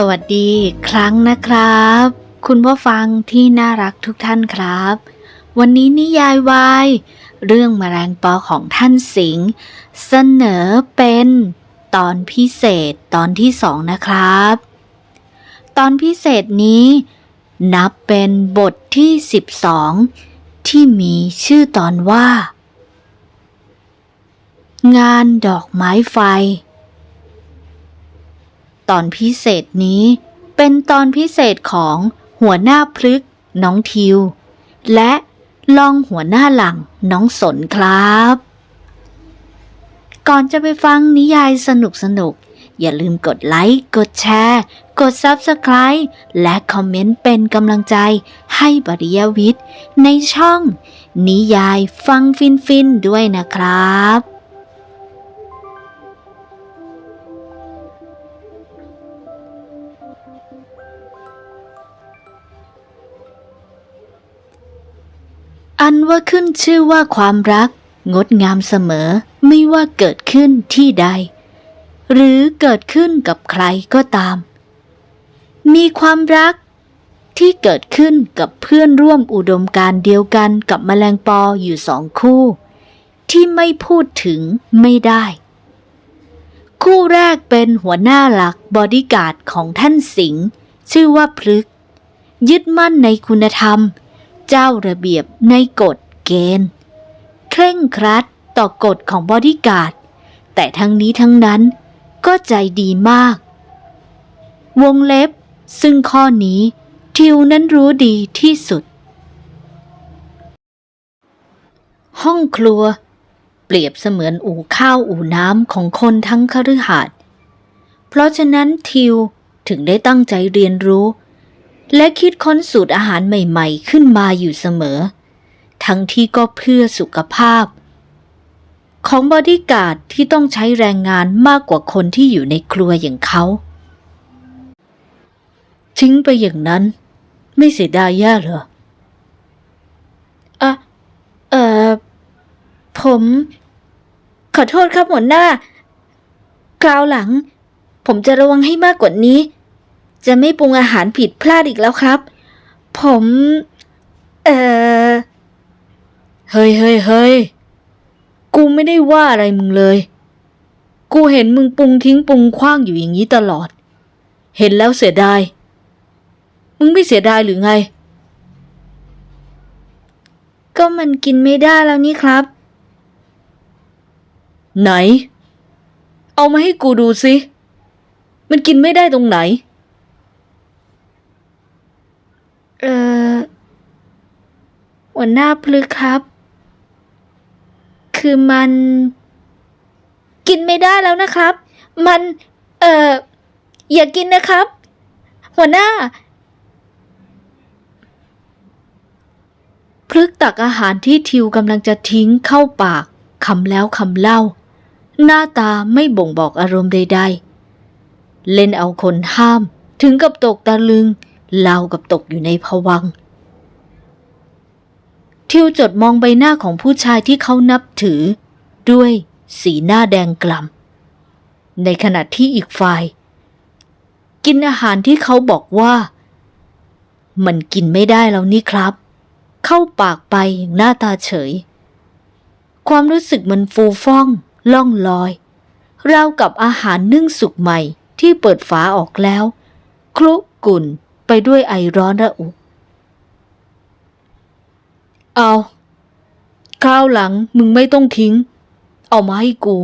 สวัสดีครั้งนะครับ คุณผู้ฟังที่น่ารักทุกท่านครับ วันนี้นิยายวายเรื่องแมลงปอของท่านสิงห์เสนอเป็นตอนพิเศษตอนที่สองนะครับ ตอนพิเศษนี้ นับเป็นบทที่ 12 ที่มีชื่อตอนว่า งานดอกไม้ไฟ ตอนพิเศษนี้ เป็นตอนพิเศษของหัวหน้าพลึกน้องทิว และลองหัวหน้าหลังน้องสนครับ ก่อนจะไปฟังนิยายสนุกสนุกๆอย่าลืมกดไลค์ กดแชร์ กด Subscribe และคอมเมนต์เป็นกำลังใจให้บริยวิทย์ในช่อง นิยายฟังฟินฟินๆด้วยนะครับ อันว่าขึ้นชื่อว่าความรัก งดงามเสมอไม่ว่าเกิดขึ้นที่ใด หรือเกิดขึ้นกับใครก็ตาม มีความรักที่เกิดขึ้นกับเพื่อนร่วมอุดมการเดียวกันกับแมลงปออยู่สองคู่ ที่ไม่พูดถึงไม่ได้ คู่แรกเป็นหัวหน้าหลักบอดี้การ์ดของท่านสิงห์ชื่อว่าพลึก ยึดมั่นในคุณธรรม เจ้าระเบียบในกฎเกณฑ์ เคร่งครัดต่อกฎของบอดี้การ์ด แต่ทั้งนี้ทั้งนั้นก็ใจดีมาก วงเล็บ ซึ่งข้อนี้ทิวนั้นรู้ดีที่สุด ห้องครัว เปรียบเสมือนอู่ข้าวอู่น้ำของคนทั้งคฤหาสน์เพราะฉะนั้นทิวถึงได้ตั้งใจเรียนรู้ และคิดค้นสูตรอาหารใหม่ๆ ขึ้นมาอยู่เสมอ ทั้งที่ก็เพื่อสุขภาพ ของบอดี้การ์ดที่ต้องใช้แรงงานมากกว่าคนที่อยู่ในครัวอย่างเขา ทิ้งไปอย่างนั้น ไม่เสียดายแย่เหรออะเออผม ขอโทษครับหัวหน้า คราวหลัง ผมจะระวังให้มากกว่านี้ จะไม่ปรุงอาหารผิดพลาดอีกแล้วครับ ผม เออเฮ้ยเฮ้ยเฮ้ยกูไม่ได้ว่าอะไรมึงเลย กูเห็นมึงปรุงทิ้งปรุงคว้างอยู่อย่างนี้ตลอด เห็นแล้วเสียดาย มึงไม่เสียดายหรือไง ก็มันกินไม่ได้แล้วนี่ครับ ไหน เอามาให้กูดูสิ มันกินไม่ได้ตรงไหน เออหัวหน้าพลึกครับ คือมัน กินไม่ได้แล้วนะครับ มัน เอออย่ากินนะครับ หัวหน้า พลึกตักอาหารที่ทิวกำลังจะทิ้งเข้าปากคำแล้วคำเล่า หน้าตาไม่บ่งบอกอารมณ์ใด ๆ เล่นเอาคนห้ามถึงกับตกตะลึง เล่ากับตกอยู่ในภวังทิวจดมองใบหน้าของผู้ชายที่เขานับถือ ด้วยสีหน้าแดงกล่ำในขณะที่อีกฝ่าย กินอาหารที่เขาบอกว่า มันกินไม่ได้แล้วนี่ครับ เข้าปากไปอย่างหน้าตาเฉย ความรู้สึกมันฟูฟ่อง ล่องลอยราวกับอาหารนึ่งสุกใหม่ที่เปิดฝาออกแล้ว คลุกกุ่น ไปด้วยไอร้อนระอุ เอาคราวหลังมึงไม่ต้องทิ้ง เอามาให้กู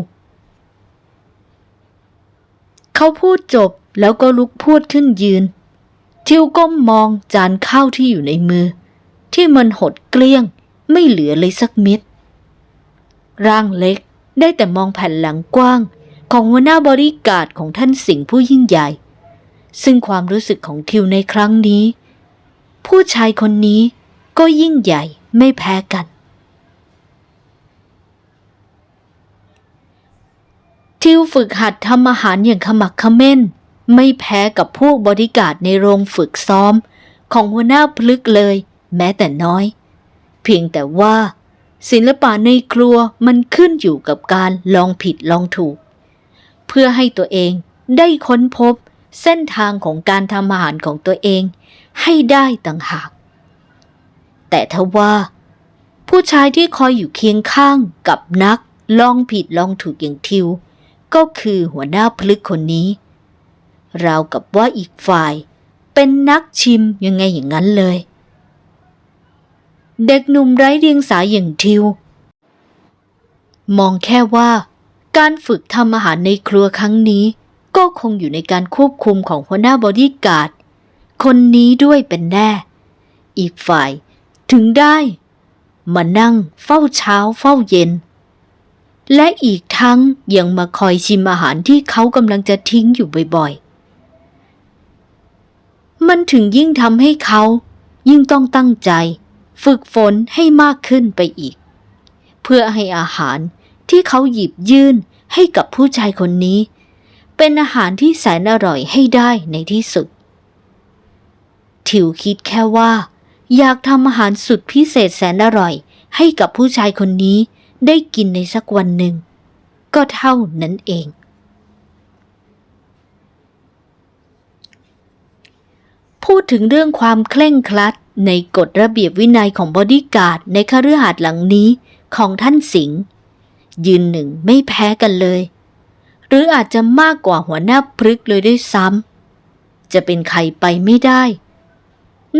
เขาพูดจบแล้วก็ลุกพูดขึ้นยืน ทิวก้มมองจานข้าวที่อยู่ในมือ ที่มันหดเกลี้ยง ไม่เหลือเลยสักเม็ดร่างเล็กได้แต่มองแผ่นหลังกว้าง ของหัวหน้าบริการของท่านสิงห์ผู้ยิ่งใหญ่ ซึ่งความรู้สึกของทิวในครั้งนี้ ผู้ชายคนนี้ก็ยิ่งใหญ่ไม่แพ้กัน ทิวฝึกหัดทำอาหารอย่างขมักเขม้น ไม่แพ้กับพวกบริการในโรงฝึกซ้อม ของหัวหน้าพลึกเลย แม้แต่น้อย เพียงแต่ว่า ศิลปะในครัวมันขึ้นอยู่กับการลองผิดลองถูก เพื่อให้ตัวเองได้ค้นพบ เส้นทางของการทำอาหารของตัวเองให้ได้ต่างหาก แต่ทว่า ผู้ชายที่คอยอยู่เคียงข้างกับนักลองผิดลองถูกอย่างทิว ก็คือหัวหน้าพลึกคนนี้ ราวกับว่าอีกฝ่ายเป็นนักชิมยังไงอย่างนั้นเลย เด็กหนุ่มไร้เดียงสาอย่างทิว มองแค่ว่า การฝึกทำอาหารในครัวครั้งนี้ ก็คงอยู่ในการควบคุมของหัวหน้าบอดี้การ์ดคนนี้ด้วยเป็นแน่ อีกฝ่ายถึงได้ มานั่งเฝ้าเช้าเฝ้าเย็น และอีกทั้งยังมาคอยชิมอาหารที่เขากำลังจะทิ้งอยู่บ่อยๆ มันถึงยิ่งทำให้เขายิ่งต้องตั้งใจ ฝึกฝนให้มากขึ้นไปอีก เพื่อให้อาหารที่เขาหยิบยื่นให้กับผู้ชายคนนี้ เป็นอาหารที่แสนอร่อยให้ได้ในที่สุด ทิวคิดแค่ว่า อยากทำอาหารสุดพิเศษแสนอร่อย ให้กับผู้ชายคนนี้ได้กินในสักวันหนึ่ง ก็เท่านั้นเอง พูดถึงเรื่องความเคร่งครัดในกฎระเบียบวินัยของบอดี้การ์ดในคฤหาสน์หลังนี้ของท่านสิงห์ยืนหนึ่งไม่แพ้กันเลย หรืออาจจะมากกว่าหัวหน้าพรึกเลยด้วยซ้ำจะเป็นใครไปไม่ได้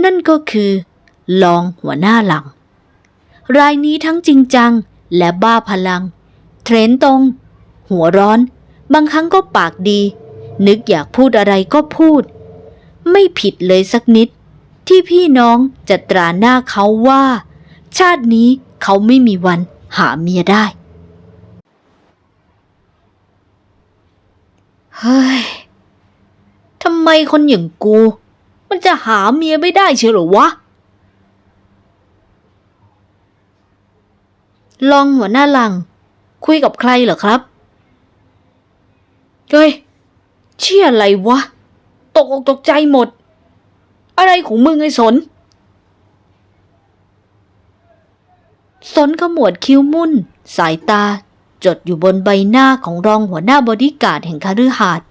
นั่นก็คือลองหัวหน้าหลัง รายนี้ทั้งจริงจังและบ้าพลัง เทรนตรง หัวร้อน บางครั้งก็ปากดี นึกอยากพูดอะไรก็พูด ไม่ผิดเลยสักนิด ที่พี่น้องจะตราหน้าเขาว่า ชาตินี้เขาไม่มีวันหาเมียได้ เฮ้ยทำไมคนอย่างกู มันจะหาเมียไม่ได้เชียวหรอวะ ลองหัวหน้าหลัง คุยกับใครเหรอครับ เฮ้ย เชี่ยอะไรวะ ตกอกตกใจหมด อะไรของมึงไอ้สน สนขมวดคิ้วมุ่น สายตา จดอยู่บนใบหน้าของรองหัวหน้าบอดี้การ์ดแห่งคฤหาสน์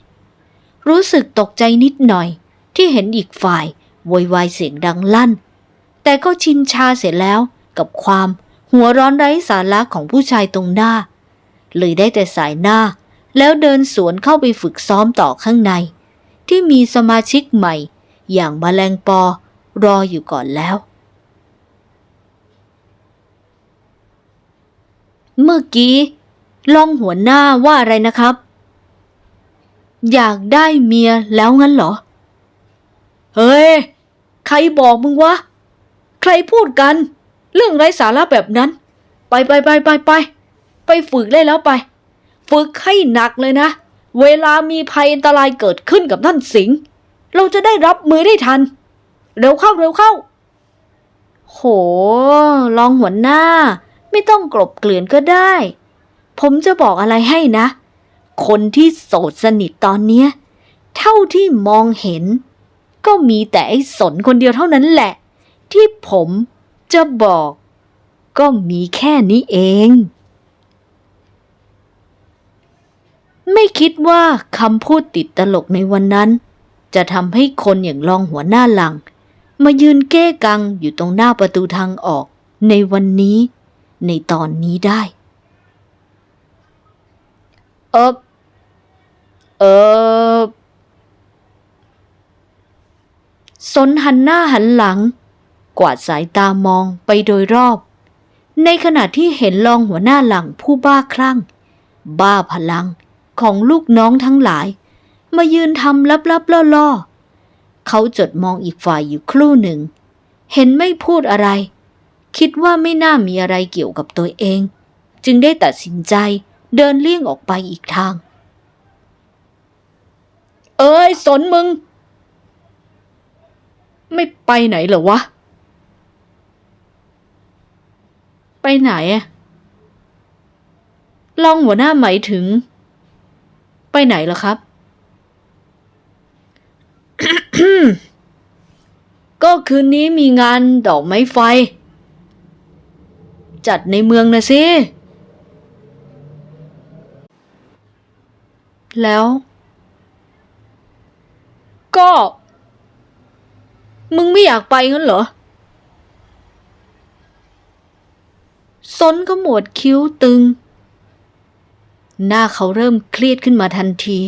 รู้สึกตกใจนิดหน่อย ที่เห็นอีกฝ่ายโวยวายเสียงดังลั่น แต่ก็ชินชาเสร็จแล้วกับความหัวร้อนไร้สาระของผู้ชายตรงหน้า เลยได้แต่สายหน้า แล้วเดินสวนเข้าไปฝึกซ้อมต่อข้างใน ที่มีสมาชิกใหม่ อย่างมาแมลงปอรออยู่ก่อนแล้ว เมื่อกี้ ลองหัวหน้าว่าอะไรนะครับ อยากได้เมียแล้วงั้นเหรอ เฮ้ย ใครบอกมึงวะ ใครพูดกัน เรื่องไร้สาระแบบนั้น ไปไปไปไปไป ไปฝึกได้แล้วไป ฝึกให้หนักเลยนะ เวลามีภัยอันตรายเกิดขึ้นกับท่านสิงห์เราจะได้รับมือได้ทัน เร็วเข้าเร็วเข้า โห ลองหัวหน้า ไม่ต้องกลบเกลื่อนก็ได้ ผมจะบอกอะไรให้นะ คนที่โสดสนิทตอนเนี้ย เท่าที่มองเห็น ก็มีแต่ไอ้สนคนเดียวเท่านั้นแหละ ที่ผมจะบอก ก็มีแค่นี้เอง ไม่คิดว่าคำพูดติดตลกในวันนั้น จะทำให้คนอย่างรองหัวหน้าหลัง มายืนเก้กังอยู่ตรงหน้าประตูทางออก ในวันนี้ ในตอนนี้ได้ เออเออสนหันหน้าหันหลัง กวาดสายตามองไปโดยรอบ ในขณะที่เห็นรองหัวหน้าหลังผู้บ้าคลั่ง บ้าพลังของลูกน้องทั้งหลาย มายืนทำลับๆล่อๆ เขาจดมองอีกฝ่ายอยู่ครู่หนึ่ง เห็นไม่พูดอะไร คิดว่าไม่น่ามีอะไรเกี่ยวกับตัวเอง จึงได้ตัดสินใจ เดินเลี่ยงออกไปอีกทาง เอ้ย สนมึง ไม่ไปไหนเหรอวะ ไปไหนอะลองหัวหน้าหมายถึง ไปไหนเหรอครับ ก็คืนนี้มีงานดอกไม้ไฟ จัดในเมืองนะสิ แล้ว ก็ มึงไม่อยากไปงั้นเหรอซนก็หมวดคิ้วตึง หน้าเขาเริ่มเครียดขึ้นมาทันที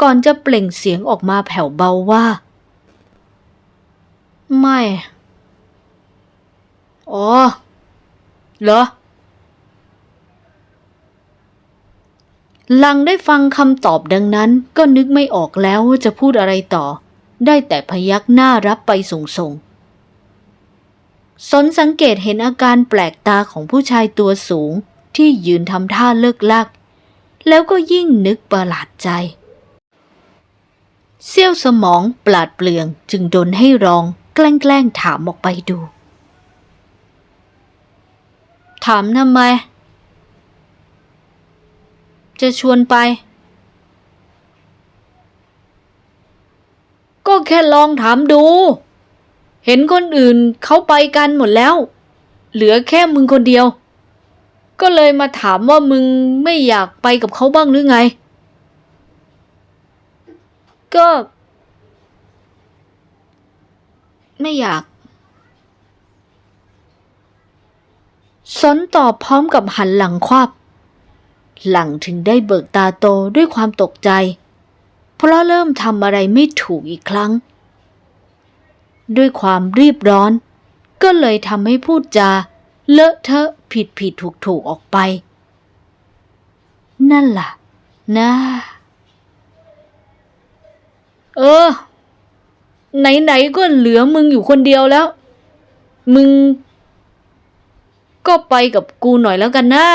ก่อนจะเปล่งเสียงออกมาแผ่วเบาว่า ไม่ อ๋อ เหรอ ลังได้ฟังคำตอบดังนั้นก็นึกไม่ออกแล้วว่าจะพูดอะไรต่อ ได้แต่พยักหน้ารับไปส่งๆสนสังเกตเห็นอาการแปลกตาของผู้ชายตัวสูงที่ยืนทำท่าเลิกลัก แล้วก็ยิ่งนึกประหลาดใจเสี้ยวสมองปราดเปลืองจึงดนให้รองแกล้งๆถามออกไปดู ถามทำไม จะชวนไป ก็แค่ลองถามดู เห็นคนอื่นเขาไปกันหมดแล้ว เหลือแค่มึงคนเดียว ก็เลยมาถามว่ามึงไม่อยากไปกับเขาบ้างหรือไง ก็ ไม่อยากสนตอบพร้อมกับหันหลังควับ หลังถึงได้เบิกตาโตด้วยความตกใจ เพราะเริ่มทำอะไรไม่ถูกอีกครั้ง ด้วยความรีบร้อน ก็เลยทำให้พูดจา เลอะเทอะผิดผิดถูกถูกออกไป นั่นล่ะ นะ เออ ไหนๆก็เหลือมึงอยู่คนเดียวแล้ว มึง ก็ไปกับกูหน่อยแล้วกันนะ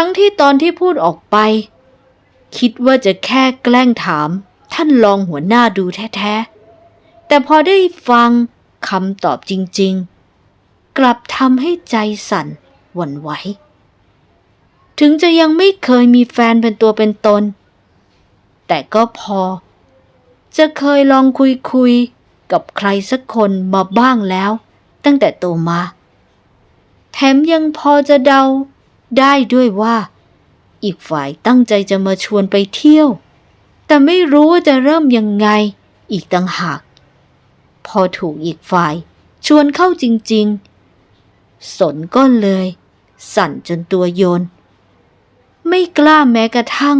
ทั้งที่ตอนที่พูดออกไป คิดว่าจะแค่แกล้งถาม ท่านรองหัวหน้าดูแท้ๆ แต่พอได้ฟังคำตอบจริงๆ กลับทำให้ใจสั่นหวั่นไหว ถึงจะยังไม่เคยมีแฟนเป็นตัวเป็นตน แต่ก็พอ จะเคยลองคุยคุยๆกับใครสักคนมาบ้างแล้ว ตั้งแต่โตมา แถมยังพอจะเดา ได้ด้วยว่า อีกฝ่ายตั้งใจจะมาชวนไปเที่ยว แต่ไม่รู้ว่าจะเริ่มยังไงอีกต่างหาก พอถูกอีกฝ่ายชวนเข้าจริง ๆ สนก็เลย สั่นจนตัวโยน ไม่กล้าแม้กระทั่ง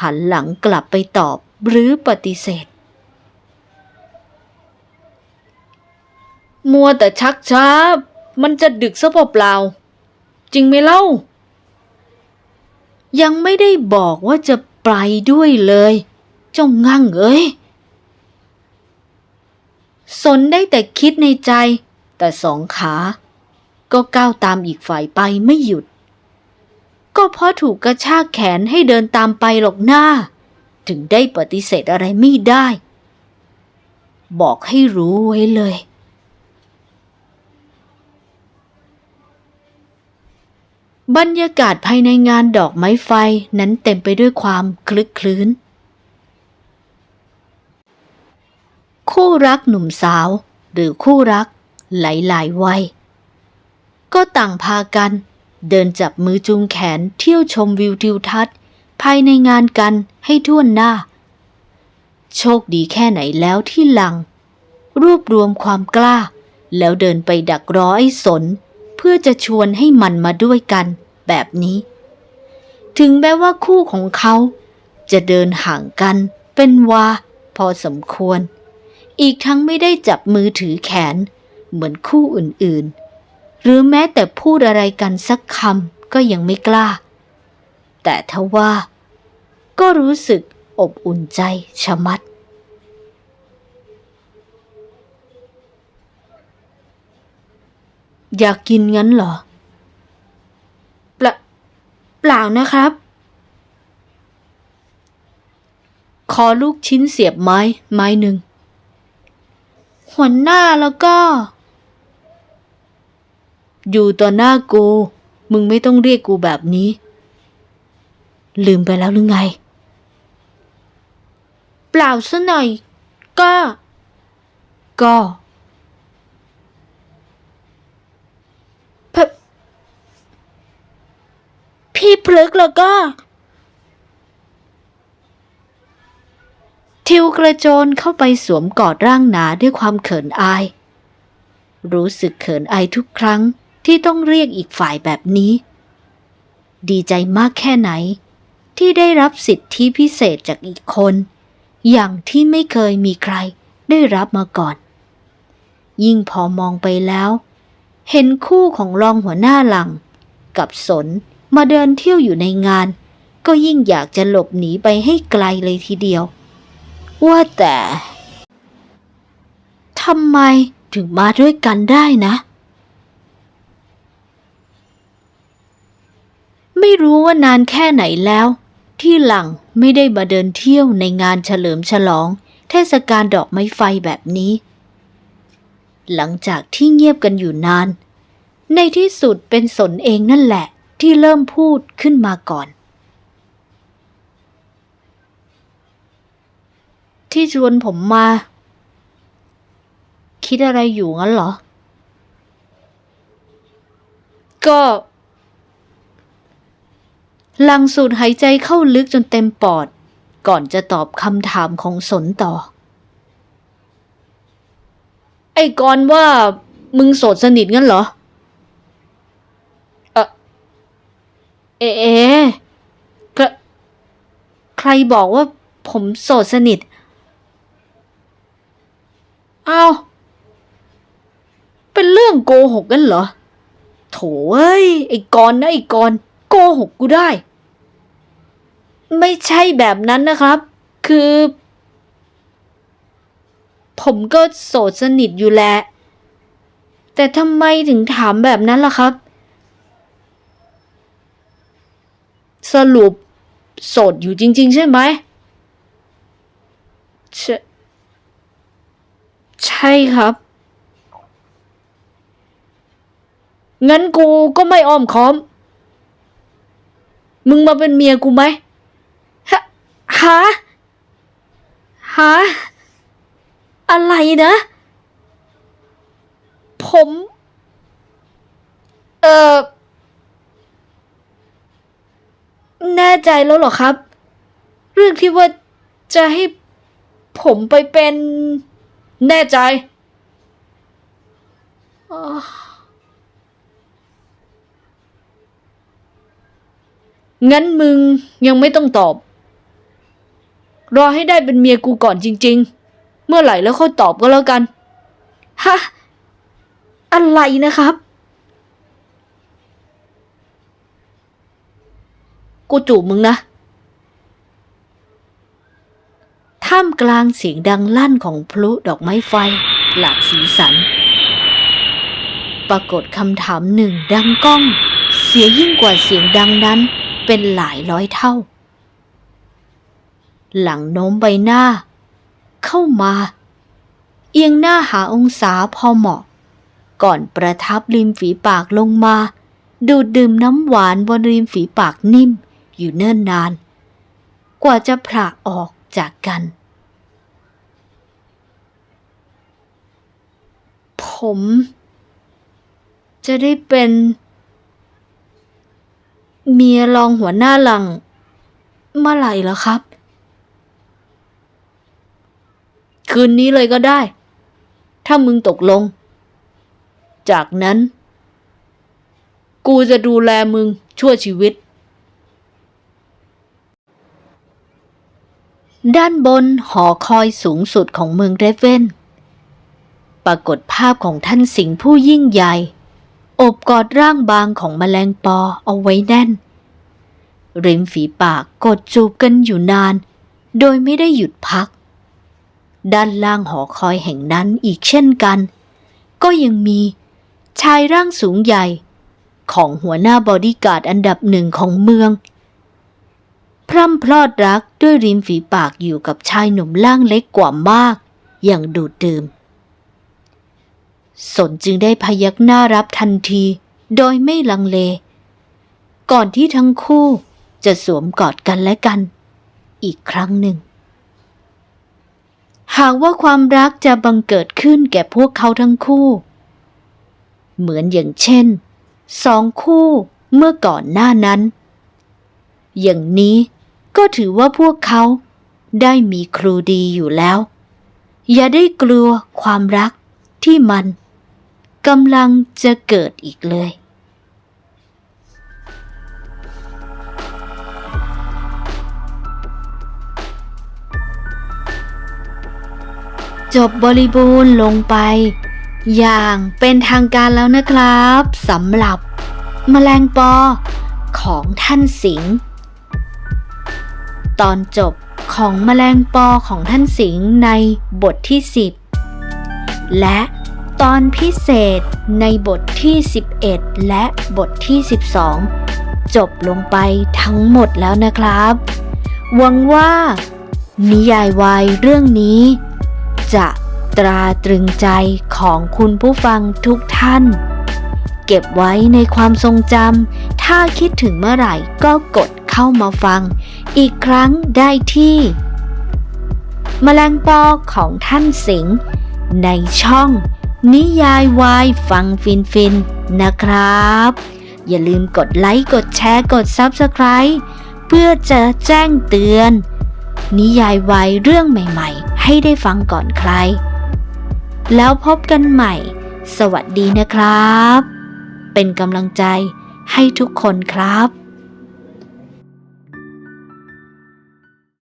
หันหลังกลับไปตอบหรือปฏิเสธ มัวแต่ชักช้า มันจะดึกซะเปล่าๆจริงไหมเล่า ยังไม่ได้บอกว่าจะไปด้วยเลย เจ้างั่งเอ้ย สนได้แต่คิดในใจ แต่สองขา ก็ก้าวตามอีกฝ่ายไปไม่หยุด ก็เพราะถูกกระชากแขนให้เดินตามไปหรอกหน้า ถึงได้ปฏิเสธอะไรไม่ได้ บอกให้รู้ไว้เลย บรรยากาศภายในงานดอกไม้ไฟนั้นเต็มไปด้วยความคลึกคลื้น คู่รักหนุ่มสาว หรือคู่รักหลายๆวัย ก็ต่างพากัน เดินจับมือจูงแขนเที่ยวชมวิวทิวทัศน์ ภายในงานกันให้ท่วหน้า โชคดีแค่ไหนแล้วที่หลัง รวบรวมความกล้า แล้วเดินไปดักรอไอ้สน พื่อจะชวนให้มันมาด้วยกันแบบนี้ ถึงแม้ว่าคู่ของเขาจะเดินห่างกันเป็นวาพอสมควร อีกทั้งไม่ได้จับมือถือแขนเหมือนคู่อื่นๆ หรือแม้แต่พูดอะไรกันสักคำก็ยังไม่กล้า แต่ทว่า ก็รู้สึกอบอุ่นใจชะมัด อยากกินงั้นเหรอเปล่าเปล่านะครับ ขอลูกชิ้นเสียบไม้ ไม้หนึ่ง หัวหน้าแล้วก็ อยู่ต่อหน้ากู มึงไม่ต้องเรียกกูแบบนี้ ลืมไปแล้วหรือไง เปล่าซะหน่อย ก็ ก็ พี่พลึกแล้วก็ ทิวกระโจนเข้าไปสวมกอดร่างหนาด้วยความเขินอาย รู้สึกเขินอายทุกครั้งที่ต้องเรียกอีกฝ่ายแบบนี้ ดีใจมากแค่ไหน ที่ได้รับสิทธิพิเศษจากอีกคน อย่างที่ไม่เคยมีใครได้รับมาก่อน ยิ่งพอมองไปแล้ว เห็นคู่ของรองหัวหน้าหลัง กับสน มาเดินเที่ยวอยู่ในงาน ก็ยิ่งอยากจะหลบหนีไปให้ไกลเลยทีเดียว ว่าแต่ทำไมถึงมาด้วยกันได้นะ ไม่รู้ว่านานแค่ไหนแล้ว ที่หลังไม่ได้มาเดินเที่ยวในงานเฉลิมฉลอง เทศกาลดอกไม้ไฟแบบนี้ หลังจากที่เงียบกันอยู่นาน ในที่สุดเป็นสนเองนั่นแหละ ที่เริ่มพูดขึ้นมาก่อน ที่ชวนผมมา คิดอะไรอยู่งั้นเหรอ ก็หลังสูดหายใจเข้าลึกจนเต็มปอด ก่อนจะตอบคำถามของสนต่อ ไอ้กอนว่ามึงโสดสนิทงั้นเหรอ เอเอใครใครบอกว่าผมโสดสนิท เอ้า เป็นเรื่องโกหกกันเหรอ โถเอ้ย ไอ้กอนนะไอ้กอนโกหกกูได้ ไม่ใช่แบบนั้นนะครับ คือ ผมก็โสดสนิทอยู่แหละ แต่ทำไมถึงถามแบบนั้นล่ะครับ สรุปโสดอยู่จริง ๆ ใช่ไหมใช่ใช่ครับ งั้นกูก็ไม่อ้อมค้อม มึงมาเป็นเมียกูไหมฮะหาหาอะไรนะ ผม เอ่อ แน่ใจแล้วหรอครับ เรื่องที่ว่าจะให้ผมไปเป็นแน่ใจ งั้นมึงยังไม่ต้องตอบ รอให้ได้เป็นเมียกูก่อนจริง ๆ เมื่อไหร่แล้วค่อยตอบก็แล้วกัน ฮะ อะไรนะครับ กูจูบมึงนะ ท่ามกลางเสียงดังลั่นของพลุดอกไม้ไฟ หลากสีสัน ปรากฏคำถามหนึ่งดังก้อง เสียยิ่งกว่าเสียงดังนั้นเป็นหลายร้อยเท่า หลังโน้มใบหน้า เข้ามา เอียงหน้าหาองศาพอเหมาะ ก่อนประทับริมฝีปากลงมาดูดดื่มน้ำหวานบนริมฝีปากนิ่ม อยู่เนิ่นนาน กว่าจะผละออกจากกัน ผม จะได้เป็น เมียรองหัวหน้าหลัง เมื่อไหร่เหรอครับ คืนนี้เลยก็ได้ ถ้ามึงตกลง จากนั้น กูจะดูแลมึงชั่วชีวิต ด้านบนหอคอยสูงสุดของเมืองเรเวนปรากฏภาพของท่านสิงห์ผู้ยิ่งใหญ่โอบกอดร่างบางของแมลงปอเอาไว้แน่น ริมฝีปากกดจูบกันอยู่นาน โดยไม่ได้หยุดพัก ด้านล่างหอคอยแห่งนั้นอีกเช่นกัน ก็ยังมีชายร่างสูงใหญ่ ของหัวหน้าบอดี้การ์ดอันดับหนึ่งของเมือง พร่ำพลอดรักด้วยริมฝีปากอยู่กับชายหนุ่มล่างเล็กกว่ามาก อย่างดูดดื่ม สนจึงได้พยักหน้ารับทันที โดยไม่ลังเล ก่อนที่ทั้งคู่จะสวมกอดกันและกัน อีกครั้งหนึ่ง หากว่าความรักจะบังเกิดขึ้นแก่พวกเขาทั้งคู่ เหมือนอย่างเช่น สองคู่เมื่อก่อนหน้านั้น อย่างนี้ ก็ถือว่าพวกเขาได้มีครูดีอยู่แล้ว อย่าได้กลัวความรักที่มันกำลังจะเกิดอีกเลย จบบริบูรณ์ลงไป อย่างเป็นทางการแล้วนะครับสำหรับ แมลงปอของท่านสิงห์ ตอนจบของแมลงปอของท่านสิงห์ในบทที่ 10 และตอนพิเศษในบทที่ 11 และบทที่ 12 จบลงไปทั้งหมดแล้วนะครับ หวังว่า นิยายวายเรื่องนี้ จะตราตรึงใจของคุณผู้ฟังทุกท่าน เก็บไว้ในความทรงจำถ้าคิดถึงเมื่อไหร่ก็กด เข้ามาฟัง อีกครั้งได้ที่ แมลงปอของท่านสิงห์ในช่อง นิยายวายฟังฟินฟินๆนะครับ อย่าลืมกดไลค์กดแชร์กด Subscribe เพื่อจะแจ้งเตือน นิยายวายเรื่องใหม่ๆ ให้ได้ฟังก่อนใคร แล้วพบกันใหม่ สวัสดีนะครับ เป็นกำลังใจให้ทุกคนครับ